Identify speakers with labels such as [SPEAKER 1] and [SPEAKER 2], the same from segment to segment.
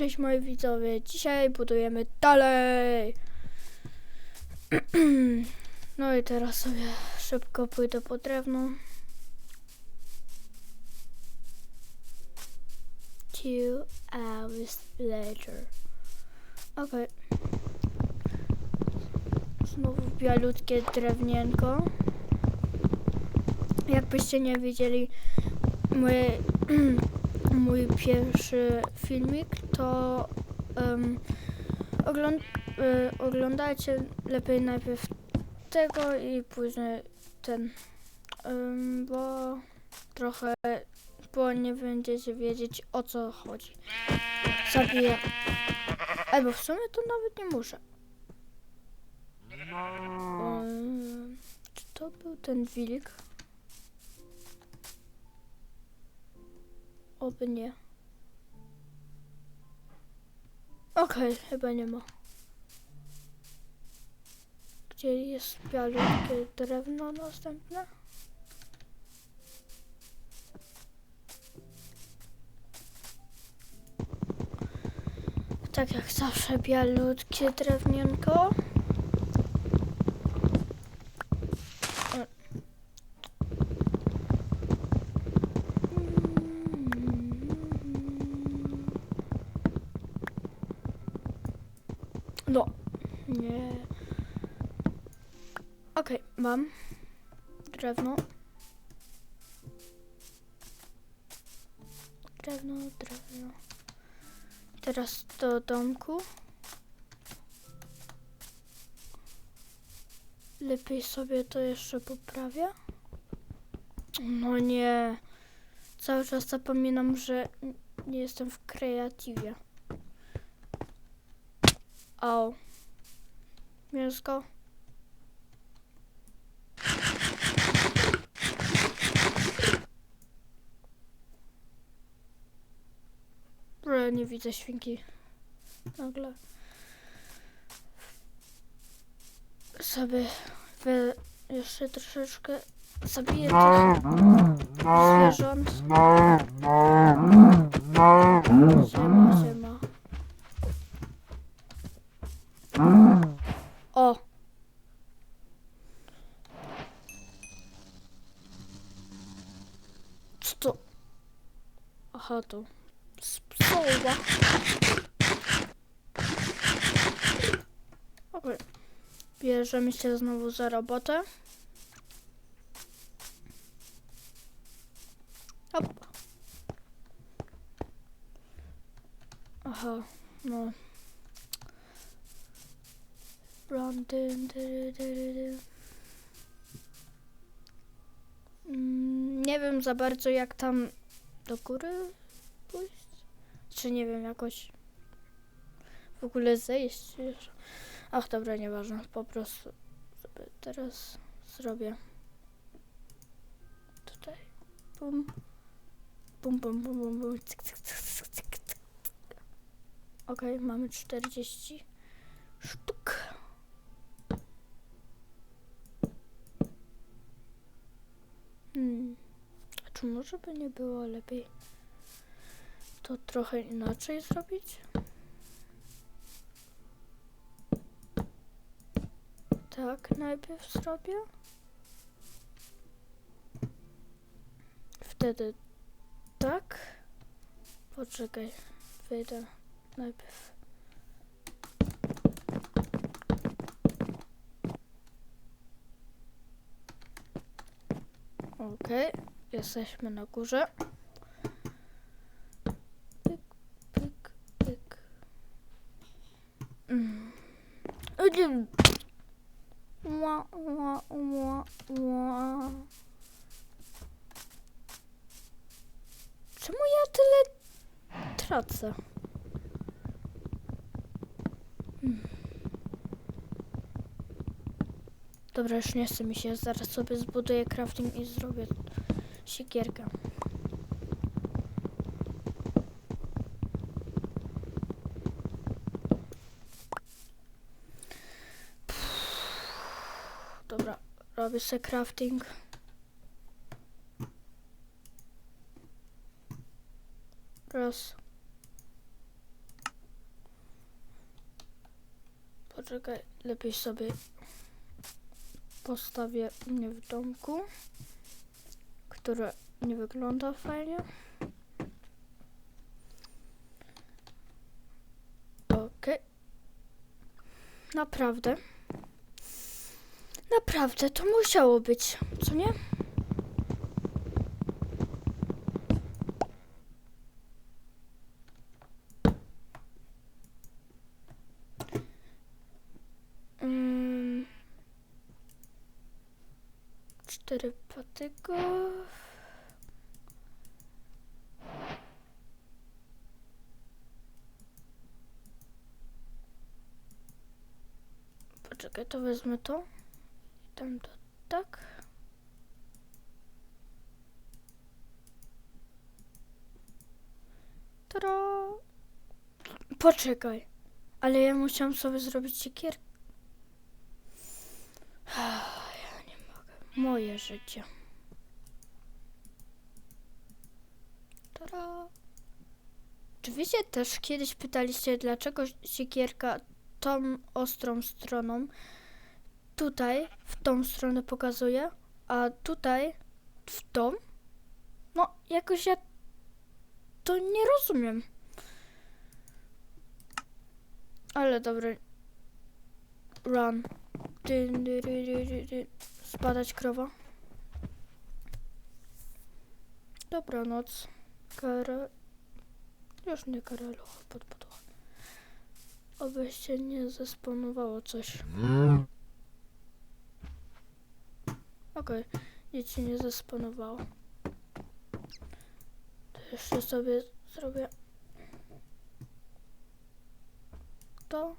[SPEAKER 1] Cześć moi widzowie, dzisiaj budujemy dalej. No i teraz sobie szybko pójdę po drewno. Two hours later. Okej. Znowu bialutkie drewnienko. Jakbyście nie widzieli mój, mój pierwszy filmik, to um, ogląd, y, oglądajcie lepiej najpierw tego i później ten, Ym, bo trochę, bo nie będziecie wiedzieć o co chodzi. Zabiję. Albo w sumie to nawet nie muszę. Ym, czy to był ten wilk? Oby nie. Okej, chyba nie ma. Gdzie jest białe drewno następne? Tak jak zawsze bialutkie drewnienko. E. No, nie. Okej, mam drewno. Drewno, drewno. Teraz do domku. Lepiej sobie to jeszcze poprawię. No nie. Cały czas zapominam, że nie jestem w kreatywie. Au. Mięsko. Nie widzę świnki. Nagle. Sobie wy jeszcze troszeczkę zabiję tych zwierząt. Siema, siema. O! Co to? Aha, to psoła. Okej. Bierzemy się znowu za robotę. Hop. Aha, no. Run. Mm, Nie wiem za bardzo jak tam do góry pójść. Czy nie wiem jakoś w ogóle zejść. Ach dobra, nieważne. Po prostu sobie teraz zrobię tutaj. Bum. Bum, bum, bum, bum, bum. Cyk, cyk, cyk, cyk, cyk, cyk. Okej, mamy 40 sztuk. Hmm. A czy może by nie było lepiej to trochę inaczej zrobić? Tak, najpierw zrobię. Wtedy tak. Poczekaj, wyjdę najpierw. Okej, jesteśmy na górze. Dobra, już nie chce mi się. Zaraz sobie zbuduję crafting i zrobię siekierkę. Dobra, robię sobie crafting. Raz. Poczekaj, lepiej sobie postawię mnie w domku, które nie wygląda fajnie. Okej. Naprawdę. Naprawdę, to musiało być, co nie? Mm. Patyków. Poczekaj, to wezmę to. I tam to tak. Tro. Poczekaj. Ale ja musiałam sobie zrobić siekierkę. Ja nie mogę. Moje życie. Czy się też kiedyś pytaliście, dlaczego siekierka tą ostrą stroną tutaj w tą stronę pokazuje, a tutaj w tą? No, jakoś ja to nie rozumiem. Ale dobra. Run. Dyn, dy, dy, dy, dy, dy. Spadać krowa. Dobranoc. Już nie karalucha pod podłogę. Oby się nie zesponowało coś. Okej, nic się nie zesponowało. To jeszcze sobie zrobię to.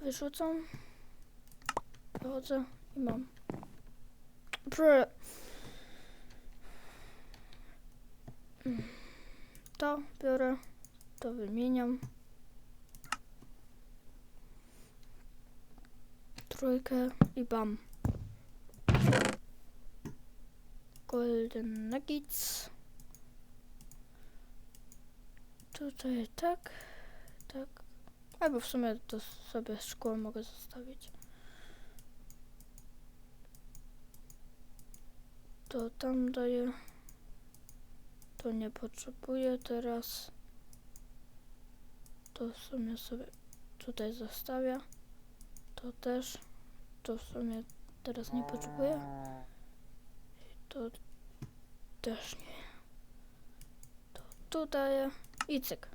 [SPEAKER 1] Wyrzucam. Wychodzę i mam. Brr. Mm. To biorę, to wymieniam. Trójkę i bam. Golden Nuggets. Tutaj tak, tak. Albo w sumie to sobie szkło mogę zostawić. To tam daję. To nie potrzebuję teraz. To w sumie sobie tutaj zostawię. To też. To w sumie teraz nie potrzebuję. I to też nie. To tu daję i cyk.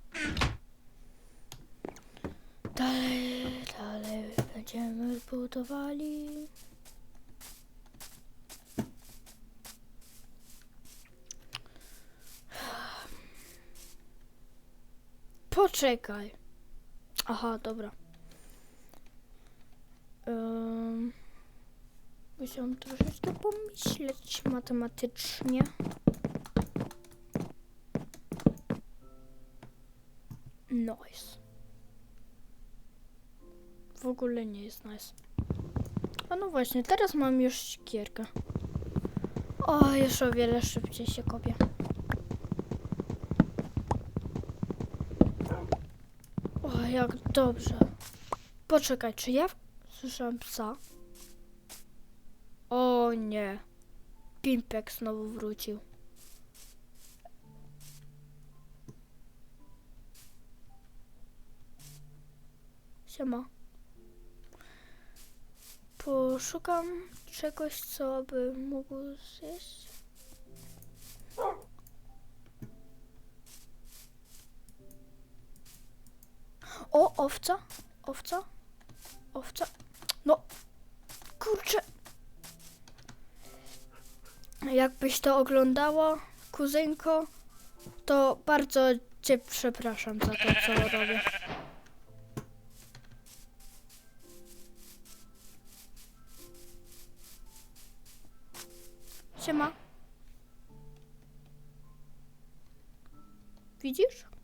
[SPEAKER 1] Dalej, dalej będziemy budowali. Poczekaj. Aha, dobra. Um, musiałam troszeczkę pomyśleć matematycznie. Nice. W ogóle nie jest nice. A no właśnie, teraz mam już siekierkę. O, już o wiele szybciej się kopie. O, jak dobrze. Poczekaj, czy ja słyszałem psa? O nie. Pimpek znowu wrócił. Siema. Poszukam czegoś, co by mógł zjeść. O, owca, owca, owca. No, kurczę. Jakbyś to oglądała, kuzynko, to bardzo cię przepraszam za to, co robię. Siema. Widzisz?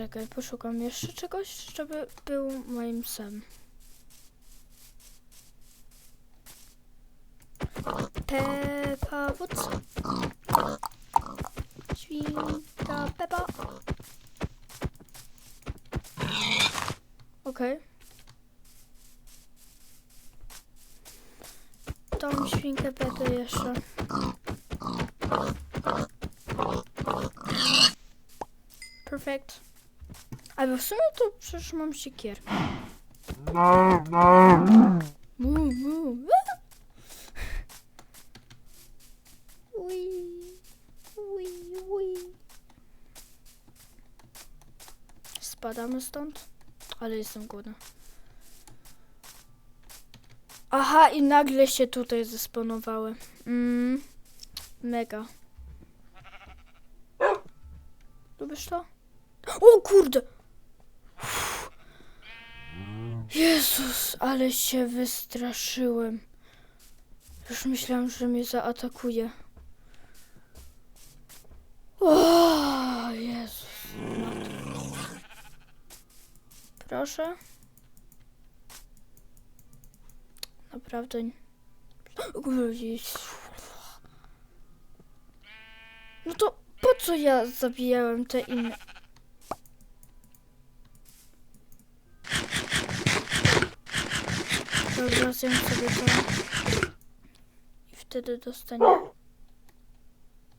[SPEAKER 1] Czekaj, poszukam jeszcze czegoś, żeby był moim psem. Peppa Woods. Świnka Peppa. Okej. Okay. Tą świnkę Peppę jeszcze. W sumie to przecież mam siekierkę. Mu, mu. Ui, ui, ui. Spadamy stąd, ale jestem głodna. Aha, i nagle się tutaj zesponowały. Mm, mega. Lubisz to? O kurde! Jezus, ale się wystraszyłem. Już myślałam, że mnie zaatakuje. O, Jezus. Proszę. Naprawdę. nie- No to po co ja zabijałem te inne? Zjem sobie to. I wtedy dostanie.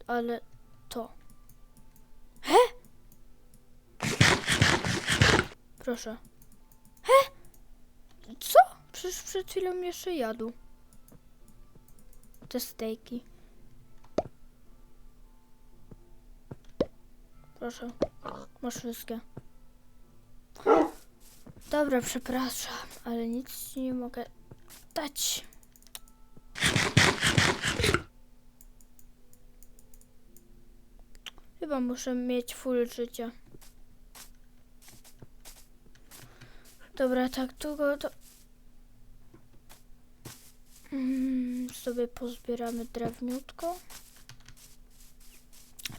[SPEAKER 1] Ale to. He? Proszę. He? Co? Przecież przed chwilą jeszcze jadł. Te stejki. Proszę. Masz wszystkie. Dobra, przepraszam, ale nic nie mogę dać. Chyba muszę mieć full życia. Dobra, tak długo to... Mm, sobie pozbieramy drewniutko.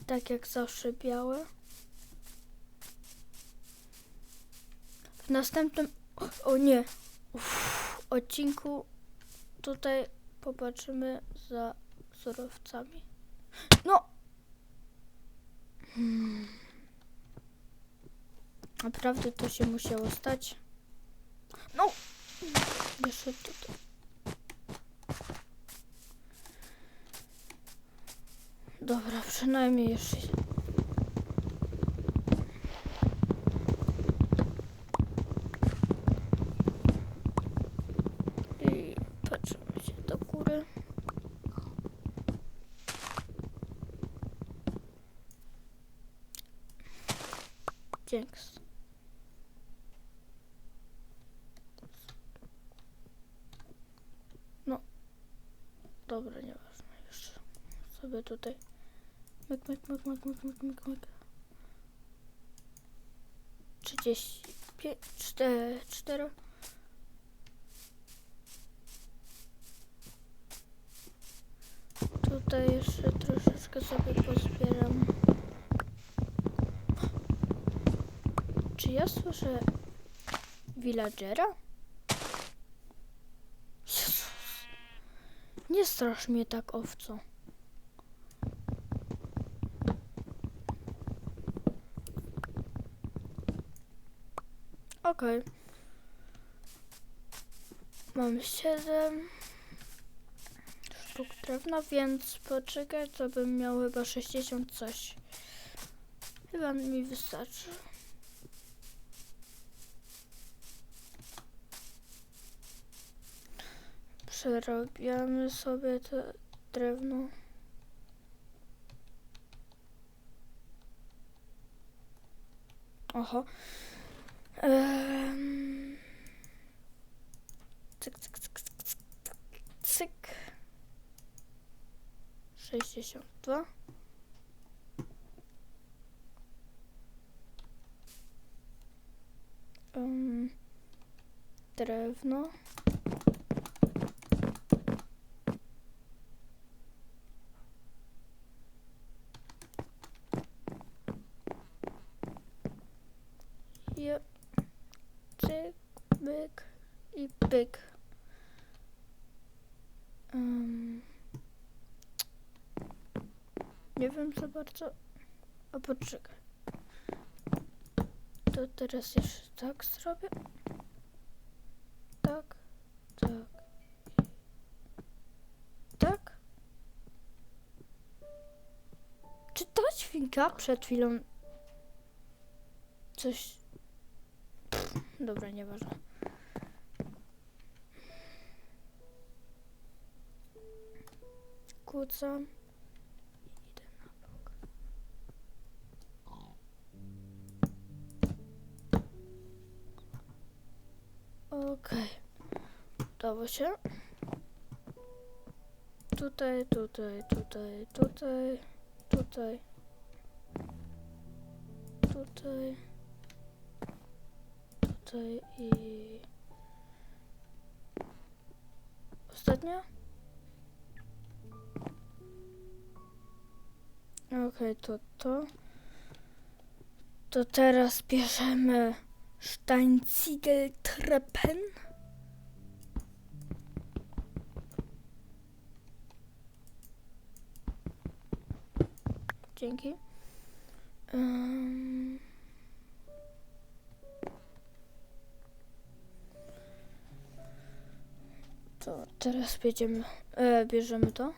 [SPEAKER 1] Tak jak zawsze białe. W następnym... O nie! Uff, odcinku tutaj popatrzymy za surowcami. No! Hmm. Naprawdę to się musiało stać. No! Jeszcze tutaj. Dobra, przynajmniej jeszcze. I patrzymy się do góry. Dzięks. No. Dobra, nieważne. Jeszcze sobie tutaj. Myk, myk, myk, myk, myk, myk, myk, myk. 35, 4, 4. Tutaj jeszcze troszeczkę sobie pozbieram. Czy ja słyszę villagera? Jezus. Nie strasz mnie tak, owco. Okej. Mam 7 sztuk drewna, więc poczekaj, to bym miał chyba 60 coś. Chyba mi wystarczy. Przerabiamy sobie to drewno. Oho. Em, Cyk, cyk, cyk, cyk, cyk, cyk. 62. Em, drewno. Jep byk i byk. Um, nie wiem za bardzo. A poczekaj. To teraz jeszcze tak zrobię. Tak, tak. Tak? Czy ta świnka przed chwilą coś... Pff, dobra, nieważne. Kłócam. Idę na bok. Okej. Udało się. Tutaj, tutaj, tutaj, tutaj, tutaj, tutaj, tutaj i ostatnia? Okej, to to. To teraz bierzemy Steinziegeltreppen. Dzięki. Ym. To teraz bierzemy, e, bierzemy to.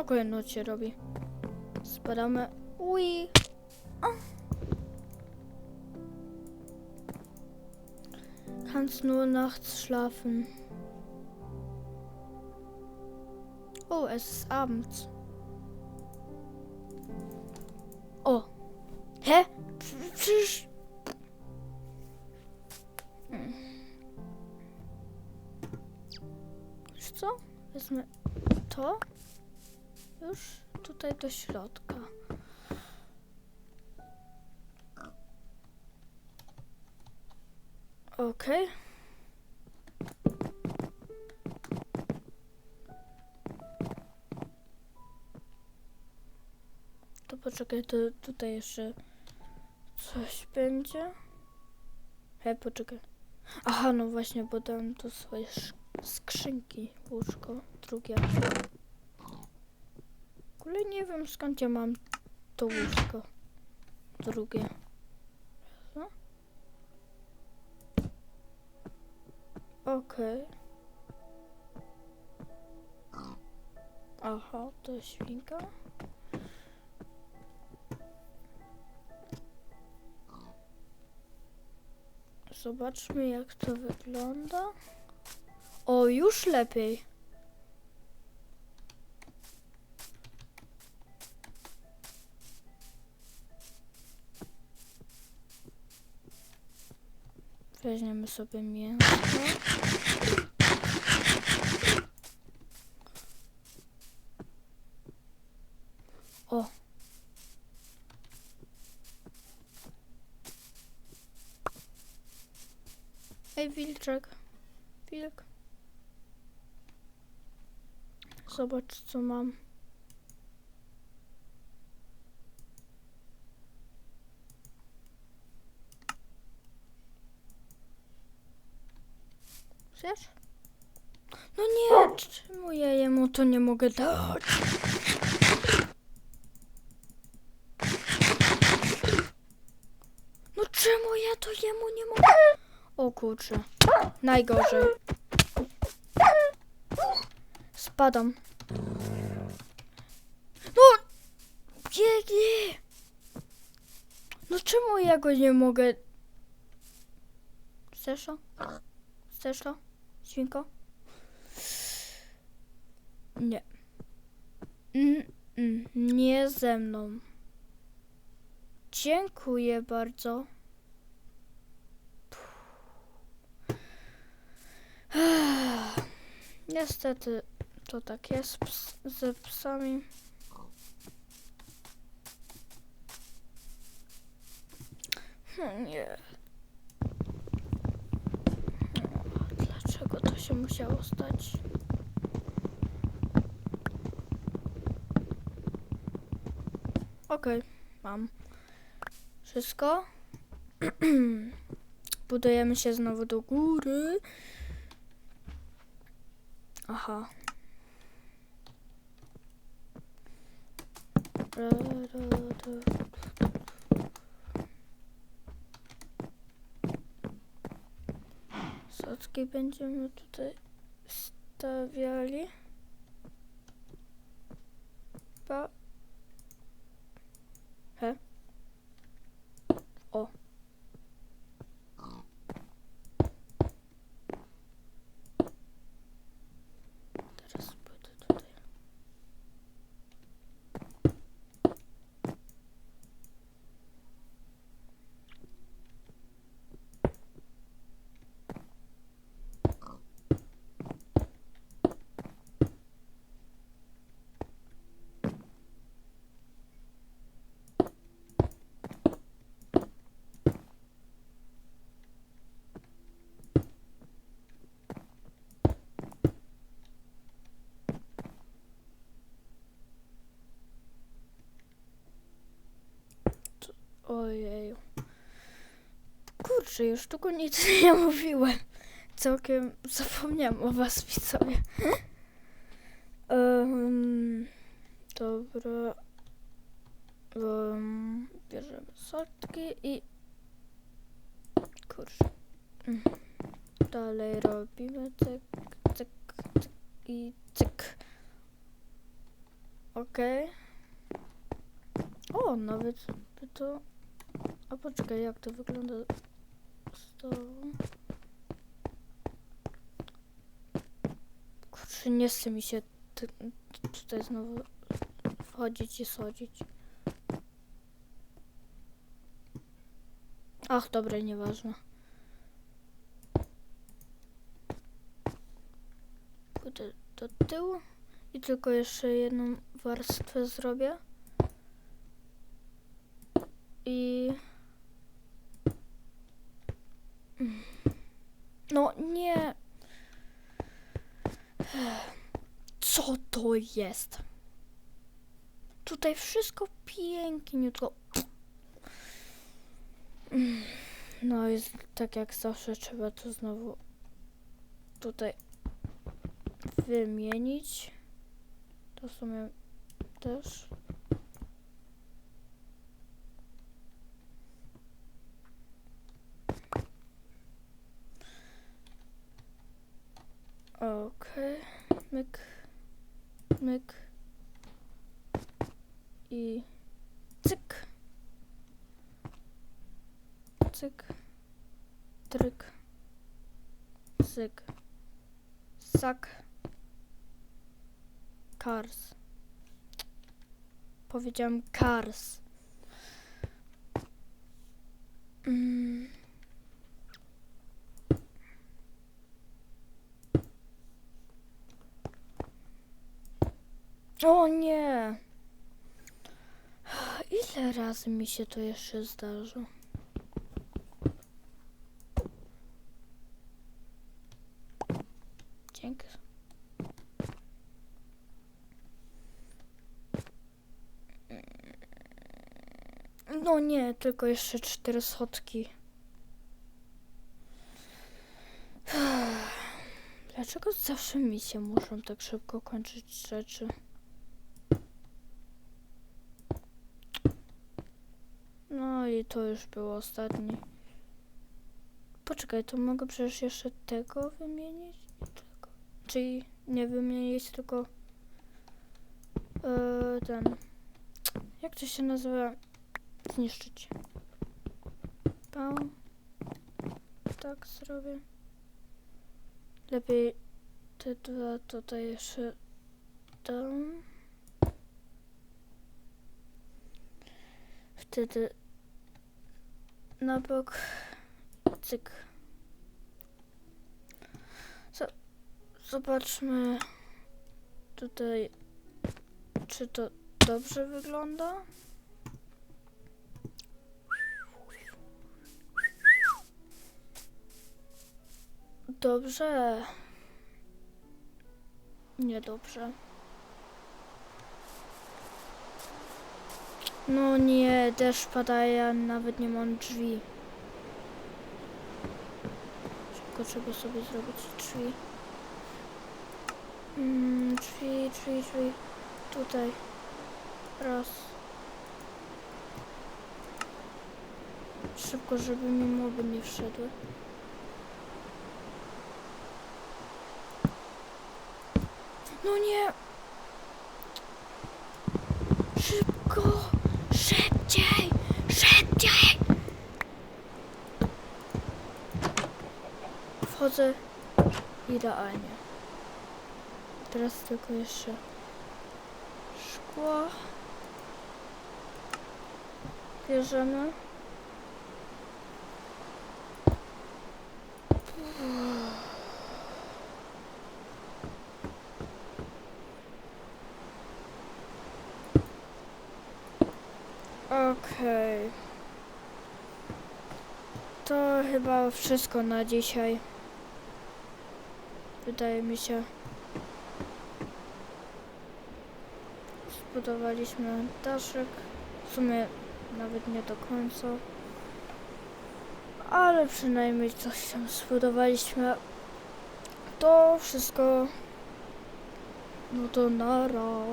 [SPEAKER 1] Okej, noc się robi. Spadamy. Ui. Kannst nur nachts schlafen. Oh, es ist abends. Okej. To poczekaj, to tutaj jeszcze coś będzie. Hej, poczekaj. Aha, no właśnie, bo dam tu swoje skrzynki, łóżko, drugie. W ogóle nie wiem skąd ja mam to łóżko. Drugie. Co? Okej. Aha, to świnka. Zobaczmy jak to wygląda. O, już lepiej. Weźmiemy sobie mięso. O. Ej, wilczek. Wilk. Zobacz, co mam. Chcesz? No nie, jemu to nie mogę dać? No czemu ja to jemu nie mogę? O kurczę, najgorzej. Spadam. No, biegnie. No czemu ja go nie mogę? Chcesz to? Chcesz? Świnko? Nie. Mm, mm, nie ze mną. Dziękuję bardzo. Niestety to tak jest ps ze psami. Hmm, Nie. Dlaczego to się musiało stać? Okej, okay, mam wszystko. Budujemy się znowu do góry. Aha. Socki będziemy tutaj stawiali. Ojeju. Kurczę, już tylko nic nie mówiłem. Całkiem zapomniałam o was, widzowie. Um, dobra. Um, bierzemy sortki i... Kurczę. Dalej robimy cyk, cyk, cyk i cyk. Okej. O, nawet by to... A poczekaj, jak to wygląda z tobą? Kurczę, nie chce mi się tutaj znowu wchodzić i schodzić. Ach, dobra, nieważne. Pójdę do tyłu i tylko jeszcze jedną warstwę zrobię. I... No nie. Co to jest? Tutaj wszystko piękniutko. No jest tak jak zawsze trzeba to znowu tutaj wymienić. To w sumie też. Okej, myk, myk i cyk, cyk, tryk, cyk, sak, cars. Powiedziałam cars. Mm. O nie! Ile razy mi się to jeszcze zdarzy? Dzięki. No nie, tylko jeszcze cztery schodki. Dlaczego zawsze mi się muszą tak szybko kończyć rzeczy? No i to już był ostatni. Poczekaj, to mogę przecież jeszcze tego wymienić? Tego. Czyli nie wymienić, tylko e, ten. Jak to się nazywa? Zniszczyć. Pam. Tak zrobię. Lepiej te dwa tutaj jeszcze dam. Wtedy na bok cyk. Zobaczmy tutaj, czy to dobrze wygląda. Dobrze. Niedobrze. No nie, deszcz pada, ja nawet nie mam drzwi. Szybko trzeba sobie zrobić drzwi. Mm, drzwi, drzwi, drzwi. Tutaj. Raz. Szybko, żeby mi moby nie wszedły. No nie! Wchodzę idealnie. Teraz tylko jeszcze szkło. Bierzemy. Okej. To chyba wszystko na dzisiaj. Wydaje mi się. Zbudowaliśmy daszek. W sumie nawet nie do końca. Ale przynajmniej coś tam zbudowaliśmy. To wszystko. No to nara.